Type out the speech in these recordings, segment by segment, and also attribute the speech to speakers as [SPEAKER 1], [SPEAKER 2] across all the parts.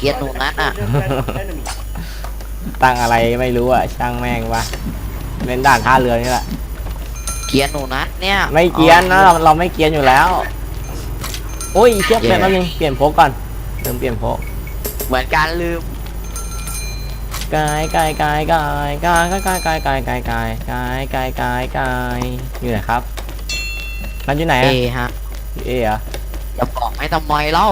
[SPEAKER 1] เกลียดหนูนัดอะ
[SPEAKER 2] enemy.
[SPEAKER 3] ตั้งอะไรไม่รู้อะช่างแม่งวะเล่นด่านท่าเรือนี่แหละ
[SPEAKER 1] เกลียดหนูนัดเนี่ย
[SPEAKER 3] ไม่เกรียนนะเราเราไม่เกรียนอยู่แล้ว โอ้ยเชือกเปลี่ยนแป๊บนึงเปลี่ยนโพกก่อนเติมเปลี่ยนโพก
[SPEAKER 1] เหมือนการลืม
[SPEAKER 3] กายกายกายกายกายกายกายกายกายกายกายกายกายกายอยู่ไหนครับมันอยู่ไหน
[SPEAKER 1] เอ
[SPEAKER 3] อะ
[SPEAKER 1] ฮะ
[SPEAKER 3] เอเหรอ
[SPEAKER 1] อย่าบอกให้ทำไมเล่า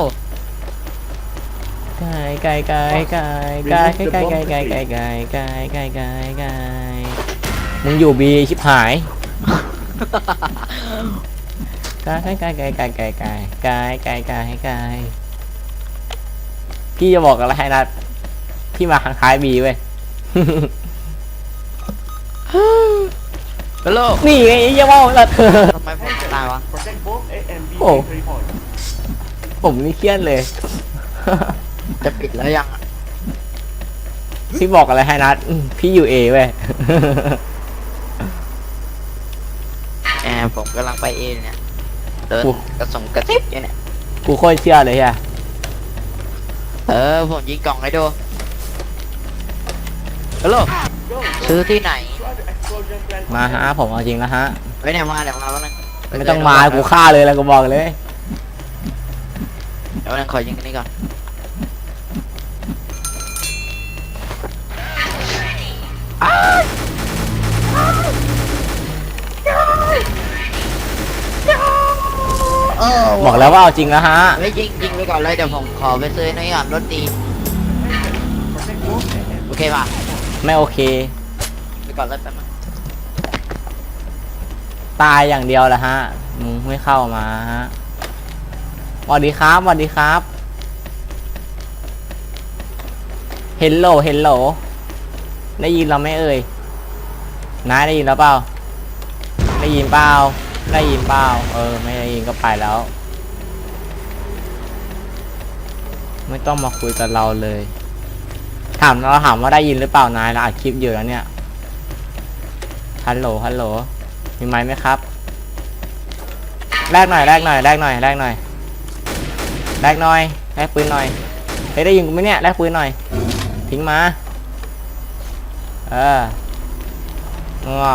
[SPEAKER 1] กา
[SPEAKER 3] ยกายกายกายกายกายกายกายกายกายกายกายกายกายมึงอยู่บีชิบหายกายกายกายกายกายกายกายกายกายกายกายพี่จะบอกอะไรให้นะพี่มาคล้ายบีเว้ย
[SPEAKER 1] ฮัลโหล
[SPEAKER 3] นี่ไงไอ้เหี้ยว่าละเธอ
[SPEAKER 1] ทำไมผมจะตายวะ
[SPEAKER 2] Protect both A and B
[SPEAKER 3] Oh.
[SPEAKER 2] victory points.
[SPEAKER 3] ผมนี่เครียดเลย
[SPEAKER 1] จะปิดแล้วยังอะ
[SPEAKER 3] พี่บอกอะไรให้นัดอืมพี่อยู่เอเว้ย
[SPEAKER 1] แหมผมกำลังไปเอเนี่ย เดิน
[SPEAKER 3] โอ้
[SPEAKER 1] กระสงกระซิบอยู่เนี่ย
[SPEAKER 3] กูโคตรเชื่อเลยอะ
[SPEAKER 1] เออ ผมยิงกล่องให้ดูฮัลโหล
[SPEAKER 2] Go.
[SPEAKER 1] ซื้อที่ไหน
[SPEAKER 2] Try to explode your plan.
[SPEAKER 3] มาฮะผมเอาจริงแล้วฮะ
[SPEAKER 1] ไปไหนมาเดี๋ยวมาแล้วนึง
[SPEAKER 3] ไม่ต้องมากูฆ่าเลยแล้วกูบอกเลย
[SPEAKER 1] เดี๋ยวนึงขอยิงอันนี้ก่อน
[SPEAKER 3] บอกแล้วว่าเอาจริงแล้วฮะ
[SPEAKER 1] ไม่ยิงยิงไปก่อนเลยเดี๋ยวผมขอไปซื้อนี่ก่อนรถดี
[SPEAKER 2] Protect both A and
[SPEAKER 1] โอเคป่ะ
[SPEAKER 3] ไม่โอเค
[SPEAKER 1] ไปก่อนเลยแป๊บนึง
[SPEAKER 3] ตายอย่างเดียวแหละฮะมึงไม่เข้ามาฮะสวัสดีครับสวัสดีครับ เฮลโลเฮลโลได้ยินเราไหม่เอ่ยนายได้ยินแล้วเปล่า ได้ยินเปล่า ได้ยินเปล่าเออ ไม่ได้ยินก็ไปแล้ว ไม่ต้องมาคุยกับเราเลย ถามเราถามว่าได้ยินหรือเปล่านายเราอัดคลิปอยู่แล้วเนี่ยฮัลโหลฮัลโหลมีไม้ไหมครับแลกหน่อยแลกหน่อยแลกหน่อยแลกหน่อยแลกหน่อยแลกปืนหน่อยเฮ้ยได้ยินกูไหมเนี่ยแลกปืนหน่อยทิ้งมาเออง้อ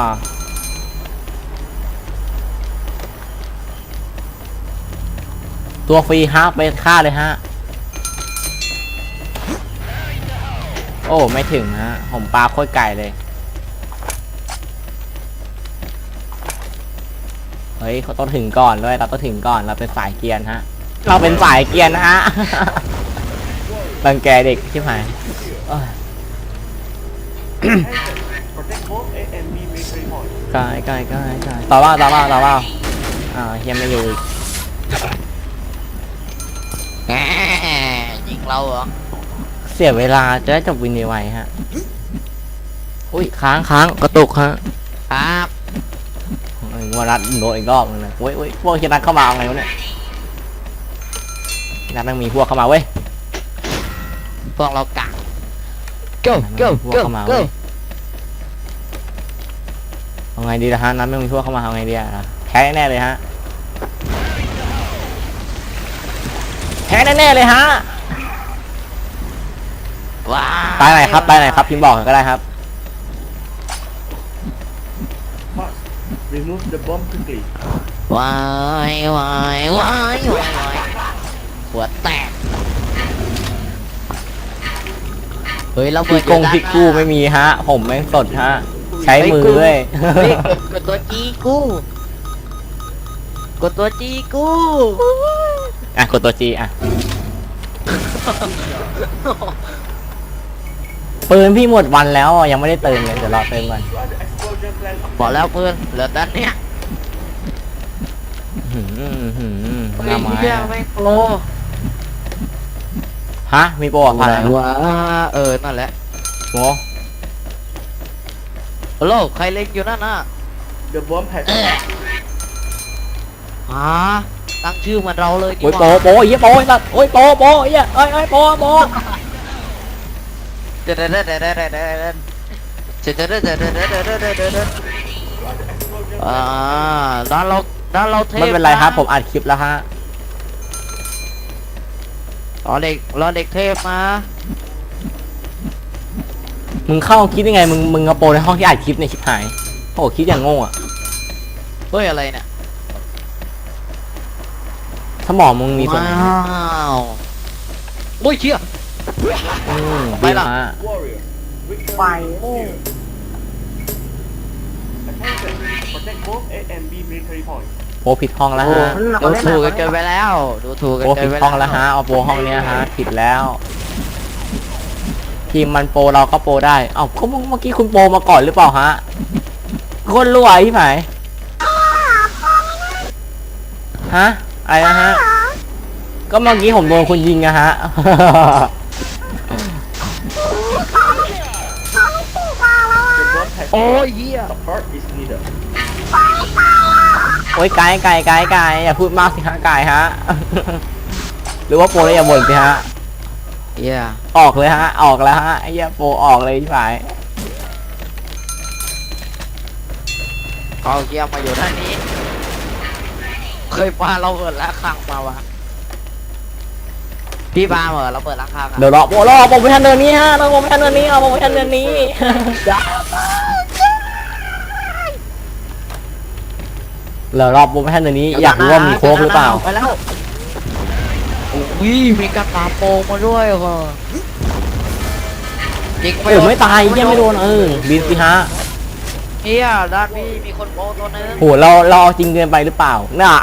[SPEAKER 3] ตัวฟรีฮะไปฆ่าเลยฮะ โอ้ ไม่ถึงฮะ ผมปลาโคตรไก่เลย เฮ้ยเขาต้องถึงก่อนด้วยเราต้องถึงก่อนเราเป็นสายเกียนฮะ เราเป็นสายเกียนนะฮะรังแกเด็กใช่ไหมเอ้ย
[SPEAKER 2] Protect both A and B victory points.
[SPEAKER 3] กายกายกายกายต่อว่าต่อว่าต่อว่าอ่าเฮียไม่อยู่อีก
[SPEAKER 1] แหมยิง เราเหรอ
[SPEAKER 3] เสียเวลาจะได้จบวินไวๆฮะ อุ้ยค้างค้างกระตุกฮะ
[SPEAKER 1] ครับ
[SPEAKER 3] เออวันนัดโดนอีกรอบนึงเลยเว้ยเว้ยพวกเฮียนัดเข้ามาเอาไงวะเนี่ยเฮียนัดต้องมีพวกเข้ามาเว้ย
[SPEAKER 1] พวกเรากัก go go
[SPEAKER 3] พวก
[SPEAKER 1] go
[SPEAKER 3] เข้ามา
[SPEAKER 1] go
[SPEAKER 3] เว้ยเอาไงดีล่ะฮะนัดไม่มีพวกเข้ามาเอาไงดีอะแพ้แน่เลยฮะแพ้แน่ๆเลยฮะ
[SPEAKER 1] ว้า
[SPEAKER 3] ไปไหนครับไปไหนครับพิมพ์บอกก็ได้ครับ
[SPEAKER 2] Must remove the bomb quickly.
[SPEAKER 1] วายวายวายวายวายหัวแตกเฮ้ยเราเปิ
[SPEAKER 3] พี่
[SPEAKER 1] ด
[SPEAKER 3] กงพี่กู้ไม่มีฮะ ผมแม่งสดฮะ ใช้มือด้วย
[SPEAKER 1] เฮ้ยกดตัวจีกู้กดตัวจีกู้
[SPEAKER 3] อะกดตัวจีอะ ปืนพี่หมดวันแล้วอะยังไม่ได้เติมเลยเดี๋ยวรอเติมก่อน
[SPEAKER 1] บอกแล้วเพื่อนเหลือแต่เนี้ย
[SPEAKER 3] หืมหืมหน้าไม้
[SPEAKER 1] เหี้ยไม่โปร
[SPEAKER 3] ฮะมีโปรอะพัน
[SPEAKER 1] ว้าเออนั่นแหละ
[SPEAKER 3] โม
[SPEAKER 1] โลใครเล่นอยู่นั่นน่ะ
[SPEAKER 2] The bomb has
[SPEAKER 1] ฮะตั้งชื่อเหมือนเราเลยดี
[SPEAKER 3] โอ้ย
[SPEAKER 1] ก
[SPEAKER 3] โปร
[SPEAKER 1] ว่า
[SPEAKER 3] โปรไอ้เหี้ยโปรไอ้สัสโอ้ยโปรโปรไอ้เหี้ยเอ้ยเอ้ยโปรโปร
[SPEAKER 1] เด็ดเด็ดเด็ดเด็ดเด็ดเด็ดเด็ดเด็ดเด็ดเด็ดเด็ดเด็ดเด็ดอ่าด้านเราด้านเราเทพ
[SPEAKER 3] ไม่เป็นไรครับผมอัดคลิปแล้วฮะ
[SPEAKER 1] รอเด็กรอเด็กเทพมา
[SPEAKER 3] มึงเข้าห้องคลิปยังไงมึงมึงกระโปรงในห้องที่อัดคลิปในยชิบหายโอ้โหคลิปอย่างโง่อะ
[SPEAKER 1] เฮ้ยอะไรเนี่ย
[SPEAKER 3] สมองมึงมีส่วน
[SPEAKER 1] ว้าวโอ้ยเชี่ย
[SPEAKER 3] อืม
[SPEAKER 1] ไป
[SPEAKER 3] ดี
[SPEAKER 1] ละ
[SPEAKER 3] มาก
[SPEAKER 2] warrior victory
[SPEAKER 4] ไป
[SPEAKER 2] is near attention protect both A and B military points
[SPEAKER 3] โปผิดห้องแล้วฮะ
[SPEAKER 1] ดูถูกกันเกินไปแล้ว ดูถูกกัน
[SPEAKER 3] โป
[SPEAKER 1] เกิ
[SPEAKER 3] ผิ
[SPEAKER 1] น
[SPEAKER 3] ด
[SPEAKER 1] ไป
[SPEAKER 3] ห้องแล้วฮะเอาโปห้องเนี้ยฮะผิดแล้วทีมมันโปรเราก็โปรได้เอ้าก็เมื่อกี้คุณโปรมาก่อนหรือเปล่าฮะคนรวยที่ไหนฮะอะไรนะฮะ ก็เมื่อกี้ผมโดนคุณยิงอะฮะ
[SPEAKER 2] the bomb has
[SPEAKER 1] โอ้ยเหี้ย
[SPEAKER 2] support is needed
[SPEAKER 3] โอ้ยไกด์ไกด์ไกด์ไกด์อย่าพูดมากสิฮะไกด์ฮะ หรือว่าโปรแล้วอย่าบ่นสิฮะ
[SPEAKER 1] เหี้ย
[SPEAKER 3] ออกเลยฮะ ออกแล้วฮะไอ้เหี้ยโปรออกเลยที่ไหน
[SPEAKER 1] เอาเหี้ยมาอยู่ท่างนี้ เคยปาเราเปิดละครั้งมาวะ พี่ปาเหรอเราเปิดละครั้งอะ
[SPEAKER 3] เดี๋ยวรอโปรรอโปรไปทันเดือนนี้ฮะรอโปรไปทันเดือนนี้เอาโปรไปทันเดือนนี้เดี๋ยวรอโปรไปทันเดือนนี้อยากรู้ว่ามีโค้กหรือเปล่า
[SPEAKER 1] ไปแล้วอุ้ยมีกระตาโปรงมาด้วยเหรอยิง
[SPEAKER 3] เออไม่ตายเหี้ยังไม่โดนเออบินสิฮะ
[SPEAKER 1] เฮียด้านพี่มีคนโปรตัวนึง
[SPEAKER 3] โหเราเราเอาจริงเกินไปหรือเปล่าน่ะ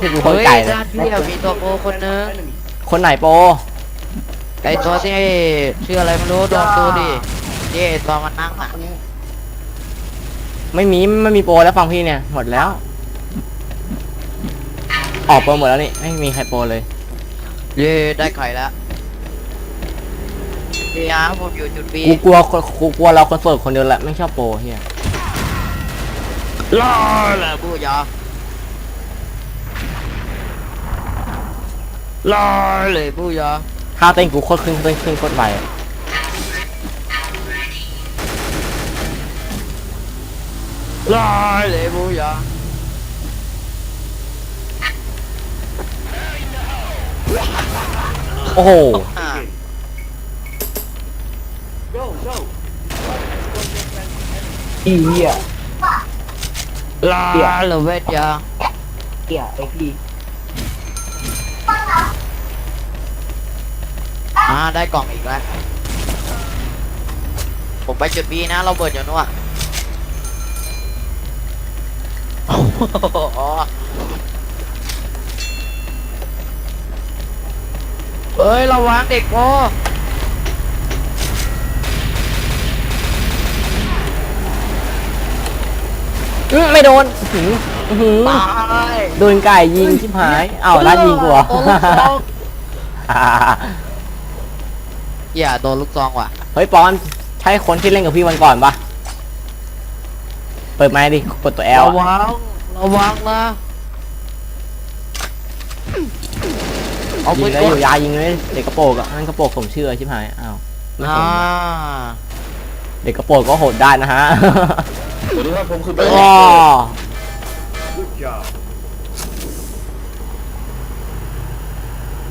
[SPEAKER 3] ที่กูเข้า
[SPEAKER 1] เฮ้ย
[SPEAKER 3] ใจเลย
[SPEAKER 1] ด้านพี่อะมีตัวโปรคนนึง
[SPEAKER 2] enemy
[SPEAKER 3] คนไหนโปร
[SPEAKER 1] ไอตัวที่ชื่ออะไรไม่รู้โดนตัวดิเย่ตัวมันนั่งอะ
[SPEAKER 3] ไม่มีไม่มีโปรแล้วฟังพี่เนี่ยหมดแล้ว ออกโปรหมดแล้วนี่ไม่มีใครโปรเลย
[SPEAKER 1] เย่ได้ไข่แล้วเฮียผมอยู่จุดบี
[SPEAKER 3] กูกลัวคนกูกลัวเราคนโสดคนเดียวแหละไม่ชอบโปรเฮีย
[SPEAKER 1] รอแหละบูยา รอเลยบูยา
[SPEAKER 3] ท่าเต้นกูโคตรขึ้นเต้นขึ้นโคตรไปอะ
[SPEAKER 1] รอเลยบูยา
[SPEAKER 3] โอ้โห
[SPEAKER 1] อ่า
[SPEAKER 2] go go
[SPEAKER 4] อีเหี้ย
[SPEAKER 1] รอเลยเวทยา
[SPEAKER 4] เหี้ยไอ้พี่
[SPEAKER 1] อ่าได้กล่องอีกแล้ว ผมไปจุดบีนะ เราเบิดอยู่นู่นอะโอ้โหเฮ้ย ระวังเด็กโป
[SPEAKER 3] อื้อไม่โดน อื้อหืออื้อหือ
[SPEAKER 1] ตาย
[SPEAKER 3] โดนไก่ยิงชิบหายอ้าวรัดยิงกูเหรอ
[SPEAKER 1] โดนลูกซอง อย่าโดนลูกซองว่ะ
[SPEAKER 3] เฮ้ยปอนใช่คนที่เล่นกับพี่วันก่อนปะเปิดไมค์ดิกดตัวแอล
[SPEAKER 1] ระวัง ระวังนะ เอา
[SPEAKER 3] ยิ
[SPEAKER 1] ปื
[SPEAKER 3] ง
[SPEAKER 1] น
[SPEAKER 3] แล้ว
[SPEAKER 1] ก
[SPEAKER 3] อ
[SPEAKER 1] ด
[SPEAKER 3] ยู่ยายิงเลยเด็กกระโปรงอะนั่นกระโปรงผมเชื่อชิบหายอ้าวไม่
[SPEAKER 1] อ่า
[SPEAKER 3] สนเด็กกระโปรงก็โหดได้นะฮะ
[SPEAKER 2] สวัสดีครับผมคือ
[SPEAKER 3] ว้า
[SPEAKER 2] good job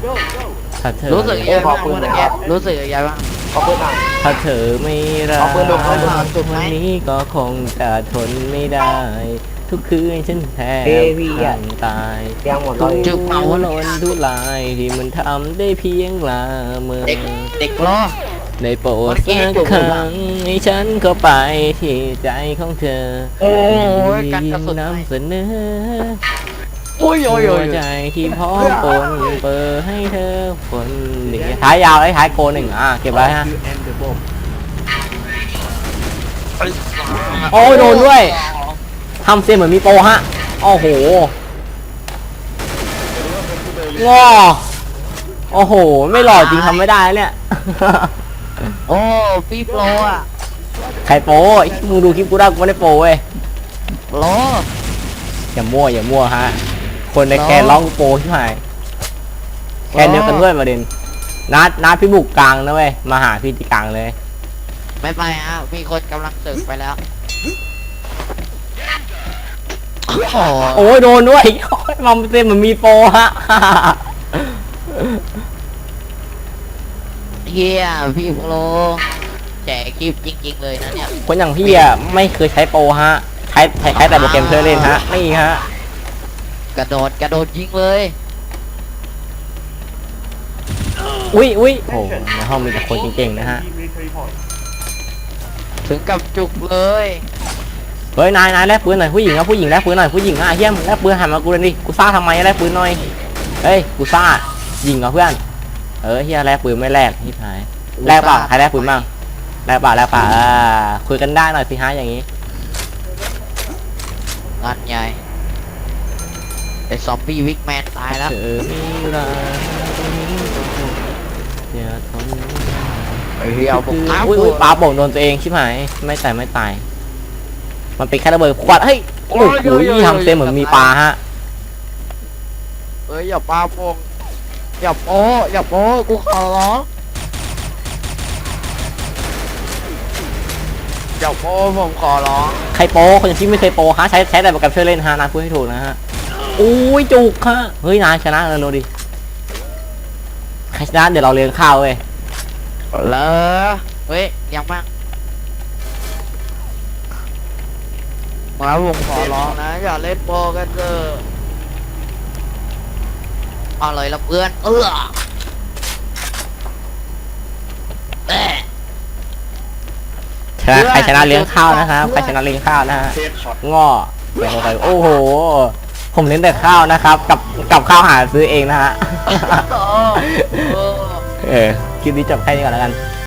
[SPEAKER 2] go go
[SPEAKER 3] ถ้าเธอ
[SPEAKER 1] รู้สึกยังไงบ้างเมื่อกี้รู้สึกยังไงบ้าง
[SPEAKER 4] ขอบคุณอะ
[SPEAKER 3] ถ้าเธอไม่รัก
[SPEAKER 4] เอาปืนลงเอาปืนลง
[SPEAKER 3] วันนี้ก็คงจะทนไม่ได้ ทุกคืนฉันแทบ
[SPEAKER 4] เอ้ยพี่อะ
[SPEAKER 3] ขาดตาย
[SPEAKER 4] ยังหมดเล
[SPEAKER 3] ทุก
[SPEAKER 4] ย
[SPEAKER 3] จุกเมาล้นทุลายที่มันทำได้เพียงละเมอ
[SPEAKER 1] เด็กเด็กรอ
[SPEAKER 3] ได้โปรด
[SPEAKER 1] เมื่อกี้
[SPEAKER 3] สัก
[SPEAKER 1] จุก
[SPEAKER 3] ครั้งให้ฉันเข้าไปที่ใจของเธอ
[SPEAKER 1] โอ้ยกันกระสุน
[SPEAKER 3] นำเสนอ
[SPEAKER 1] โอ้ยโอ้ยโอ้
[SPEAKER 3] หัวยใจที่พร้อมปนเปิดให้เธอคนดีท้ายยาวเลยท้ายโกหนึ่งอะเก็บไว้ฮะ
[SPEAKER 2] you end the bomb
[SPEAKER 3] โอ้ยโดนด้วยทำเสียงเหมือนมีโปรฮะโอ้โหง้อโอ้โห ไม่หล่อจริงทำไม่ได้เนี่ย
[SPEAKER 1] โอ้พี่โปรอะ
[SPEAKER 3] ใครโปรไอ้มึงดูคลิปกูได้กูไม่ได้โปรเว้ย
[SPEAKER 1] โปร
[SPEAKER 3] อย่ามั่วอย่ามั่วฮะ คนใน
[SPEAKER 1] เหรอ
[SPEAKER 3] แคนร้องกูโปรใช่ไหมแคนเดียวกันด้วยประเด็นนัดนัดพี่บุกกลางนะเว้ยมาหาพี่ที่กลางเลย
[SPEAKER 1] ไม่ไปฮะมีคนกำลังสึกไปแล้ว โอ้โห
[SPEAKER 3] โอ้ยโดนด้วยโอ้ยมันเต็มเหมือนมีโปรฮะ
[SPEAKER 1] เฮียพี่โปรแจกคลิปจริง ๆ เลยนะเนี่ย
[SPEAKER 3] คนอย่างพี่อะไม่เคยใช้โปรฮะ ใช้ใช้ใช้แต่โปรแกรมเพื่อเล่นฮะนี่ฮะ
[SPEAKER 1] กระโดดกระโดดยิงเลย
[SPEAKER 3] อุ้ยอุ้ยโอ้โหในห้องมีแต่คนเก่งๆนะฮะ
[SPEAKER 1] ถึงกับจุกเลย
[SPEAKER 3] เฮ้ยนายนายแลกปืนหน่อยผู้หญิงครับผู้หญิงแลกปืนหน่อยผู้หญิงอะเฮียมงแลกปืนหันมากูเลยดิกูซ่าทำไมแลกปืนหน่อยเฮ้ยกูซ่ายิงเหรอเพื่อน เออเฮียแลกปืนไม่แลกที่หายแลกเปล่าใครแลกปืนบ้างแลกเปล่าแลกเปล่าอ่าคุยกันได้หน่อยสิฮะอย่างนี้
[SPEAKER 1] งัดใหญ่ไอ้ซอมบี้วิกแมนตายแล้ว
[SPEAKER 3] เธอมีรักอย่าทน
[SPEAKER 1] ไอ้เฮียผมตาม
[SPEAKER 3] อุ้ยอุ้ยปาโป่งโดนตัวเองชิบหายไม่ตายไม่ตาย มันเป็นแค่ระเบิดขวดเฮ้ยโอ้โหทำเต็มเหมือนมีปลาฮะ
[SPEAKER 1] เอ้ยอย่าปาโปง อย่าโป้อย่าโป้กูขอร้องอย่าโป้ผมขอร้อง
[SPEAKER 3] ใครโปรคนที่ไม่เคยโปรฮะใช้ใช้แต่โปรแกรมช่วยเล่นฮะนายพูดให้ถูกนะฮะอุ้ยจุกฮะเฮ้ยนายชนะเลยโรดิใครชนะเดี๋ยวเราเลี้ยงข้าวเว้ย
[SPEAKER 1] เลอเฮ้ยยังมากมาผมขอร้องนะอย่าเล่นโปกันเถอะเอาเลยละเพื่อน เออเอ๊ะ
[SPEAKER 3] ชนะใครชนะเลี้ยงข้าวนะครับใครชนะเลี้ยงข้าวนะฮะ
[SPEAKER 2] เทปช็อต
[SPEAKER 3] ง้อเดี๋ยวไปโอ้โห ผมเลี้ยงแต่ข้าวนะครับ กับกับข้าวหาซื้อเองนะฮะ
[SPEAKER 1] โอ้โห
[SPEAKER 3] เออคลิปนี้จบแค่นี้ก่อนแล้วกัน